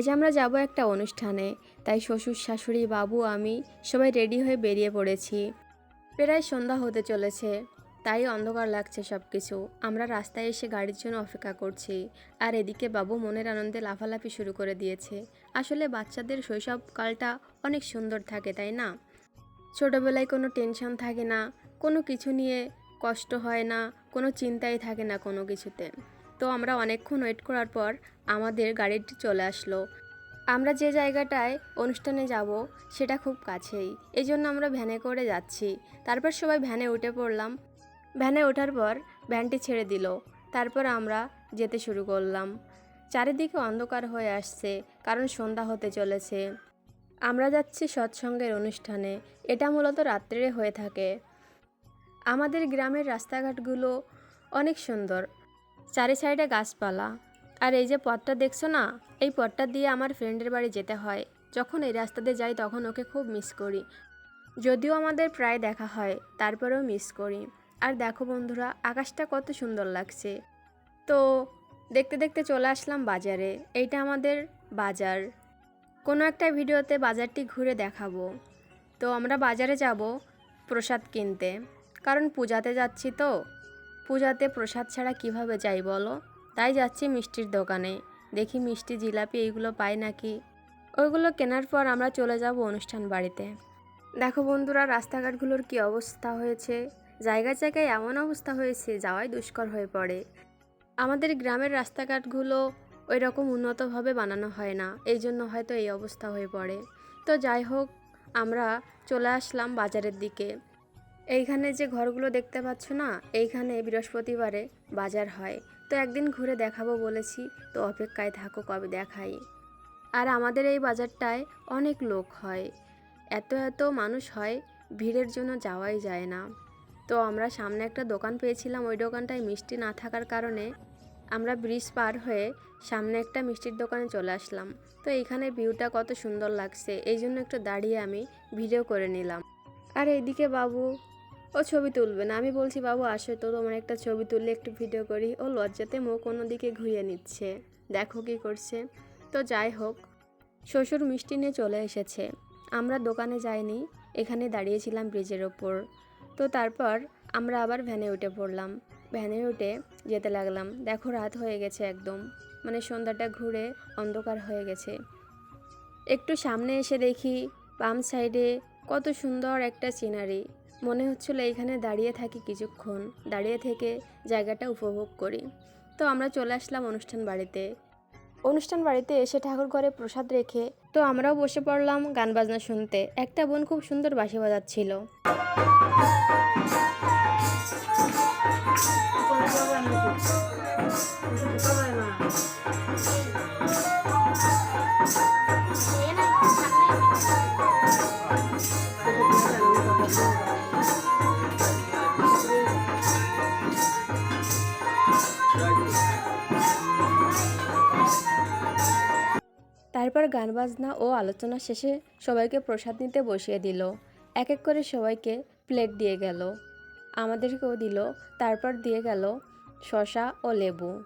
আজ আমরা যাব একটা অনুষ্ঠানে। তাই শ্বশুর, শাশুড়ি, বাবু, আমি সবাই রেডি হয়ে বেরিয়ে পড়েছি। প্রায় সন্ধ্যা হতে চলেছে। তাই অন্ধকার লাগছে সব কিছু আমরা রাস্তায় এসে গাড়ির জন্য অপেক্ষা করছি। আর এদিকে বাবু মনের আনন্দে লাফালাফি শুরু করে দিয়েছে। আসলে বাচ্চাদের শৈশবকালটা অনেক সুন্দর থাকে, তাই না? ছোটোবেলায় কোনো টেনশন থাকে না। কোনো কিছু নিয়ে কষ্ট হয় না। কোনো চিন্তাই থাকে না কোনো কিছুতে। তো আমরা অনেকক্ষণ ওয়েট করার পর আমাদের গাড়িটি চলে আসলো। আমরা যে জায়গাটায় অনুষ্ঠানে যাব, সেটা খুব কাছেই। এই জন্য আমরা ভ্যানে করে যাচ্ছি। তারপর সবাই ভ্যানে উঠে পড়লাম। ভ্যানে ওঠার পর ভ্যানটি ছেড়ে দিল। তারপর আমরা যেতে শুরু করলাম। চারিদিকে অন্ধকার হয়ে আসছে, কারণ সন্ধ্যা হতে চলেছে। আমরা যাচ্ছি সৎসঙ্গের অনুষ্ঠানে। এটা মূলত রাত্রে হয়ে থাকে। আমাদের গ্রামের রাস্তাঘাটগুলো অনেক সুন্দর। চারি সাইডে গাছপালা। আর এই যে পথটা দেখছ না, এই পথটা দিয়ে আমার ফ্রেন্ডের বাড়ি যেতে হয়। যখন এই রাস্তা দিয়ে যাই তখন ওকে খুব মিস করি। যদিও আমাদের প্রায় দেখা হয়, তারপরেও মিস করি। আর দেখো বন্ধুরা, আকাশটা কত সুন্দর লাগছে। তো দেখতে দেখতে চলে আসলাম বাজারে। এইটা আমাদের বাজার। কোনো একটা ভিডিওতে বাজারটি ঘুরে দেখাবো। তো আমরা বাজারে যাব প্রসাদ কিনতে। কারণ পূজাতে যাচ্ছি তো। পূজাতে প্রসাদ ছাড়া কীভাবে যাই বলো? তাই যাচ্ছি মিষ্টির দোকানে। দেখি মিষ্টি, জিলাপি এইগুলো পাই নাকি? ওইগুলো কেনার পর আমরা চলে যাব অনুষ্ঠান বাড়িতে। দেখো বন্ধুরা, রাস্তাঘাটগুলোর কি অবস্থা হয়েছে? জায়গা জায়গায় এমন অবস্থা হয়েছে, যাওয়াই দুষ্কর হয়ে পড়ে। আমাদের গ্রামের রাস্তাঘাটগুলো ওই রকম উন্নতভাবে বানানো হয় না, এই জন্য হয়তো এই অবস্থা হয়ে পড়ে। তো যাই হোক, আমরা চলে আসলাম বাজারের দিকে। এইখানে যে ঘরগুলো দেখতে পাচ্ছ না, এইখানে বৃহস্পতিবারে বাজার হয়। তো একদিন ঘুরে দেখাবো বলেছি, তো অপেক্ষায় থাকো কবে দেখাই। আর আমাদের এই বাজারটায় অনেক লোক হয়। এত এত মানুষ হয়, ভিড়ের জন্য যাওয়াই যায় না। তো আমরা সামনে একটা দোকান পেয়েছিলাম, ওই দোকানটায় মিষ্টি না থাকার কারণে আমরা ব্রিজ পার হয়ে সামনে একটা মিষ্টির দোকানে চলে আসলাম। তো এইখানে ভিউটা কত সুন্দর লাগছে এই জন্য একটু দাঁড়িয়ে আমি ভিডিও করে নিলাম। আর এইদিকে বাবু ও ছবি তুলবে না। আমি বলছি, বাবু, আসো তো, তোমার একটা ছবি তুললে একটু ভিডিও করি। ও লজ্জাতে মুখ অন্যদিকে ঘুরিয়ে নিচ্ছে। দেখো কি করছে। তো যাই হোক, শ্বশুর মিষ্টি নিয়ে চলে এসেছে। আমরা দোকানে যাইনি, এখানে দাঁড়িয়েছিলাম ব্রিজের ওপর। তো তারপর আমরা আবার ভ্যানে উঠে পড়লাম। ভ্যানে উঠে যেতে লাগলাম। দেখো, রাত হয়ে গেছে একদম। মানে সন্ধ্যাটা ঘুরে অন্ধকার হয়ে গেছে। একটু সামনে এসে দেখি, বাম সাইডে কত সুন্দর একটা সিনারি মনে হচ্ছিল এইখানে দাঁড়িয়ে থাকি কিছুক্ষণ, দাঁড়িয়ে থেকে জায়গাটা উপভোগ করি। তো আমরা চলে আসলাম অনুষ্ঠান বাড়িতে। অনুষ্ঠান বাড়িতে এসে ঠাকুর ঘরে প্রসাদ রেখে তো আমরাও বসে পড়লাম গান বাজনা শুনতে। একটা বোন খুব সুন্দর বাসি বাজাচ্ছিল। তারপর গান বাজনা ও আলোচনা শেষে সবাইকে প্রসাদ নিতে বসিয়ে দিল। এক এক করে সবাইকে প্লেট দিয়ে গেল। আমাদেরকেও দিল। তারপর দিয়ে গেল শশা ও লেবু।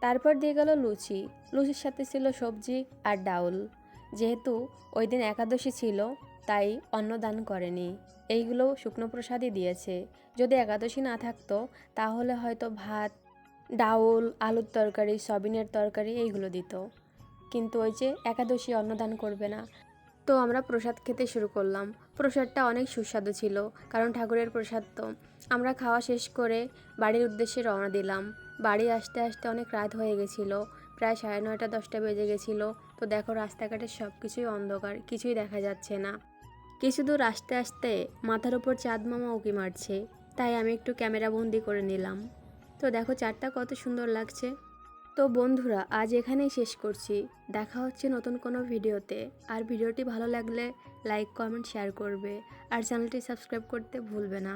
তারপর দিয়ে গেল লুচি। লুচির সাথে ছিল সবজি আর ডাউল। যেহেতু ওই দিন একাদশী ছিল, তাই অন্নদান করেনি। এইগুলো শুকনো প্রসাদই দিয়েছে। যদি একাদশী না থাকতো, তাহলে হয়তো ভাত ডাউল, আলুর তরকারি, সবিনের তরকারি এইগুলো দিত। কিন্তু ওই যে একাদশী অন্নদান করবে না। তো আমরা প্রসাদ খেতে শুরু করলাম। প্রসাদটা অনেক সুস্বাদু ছিল, কারণ ঠাকুরের প্রসাদ তো। আমরা খাওয়া শেষ করে বাড়ির উদ্দেশ্যে রওনা দিলাম। বাড়ি আসতে আসতে অনেক রাত হয়ে গেছিল। প্রায় সাড়ে নয়টা, দশটা বেজে গেছিল। তো দেখো রাস্তাঘাটে সব কিছুই অন্ধকার, কিছুই দেখা যাচ্ছে না। কিছু দূর আসতে আসতে মাথার উপর চাঁদ মামা উকি মারছে। তাই আমি একটু ক্যামেরা বন্দি করে নিলাম। তো দেখো চারটা কত সুন্দর লাগছে। তো বন্ধুরা, আজ এখানেই শেষ করছি। দেখা হচ্ছে নতুন কোনো ভিডিওতে। আর ভিডিওটি ভালো লাগলে লাইক, কমেন্ট, শেয়ার করবে। আর চ্যানেলটি সাবস্ক্রাইব করতে ভুলবে না।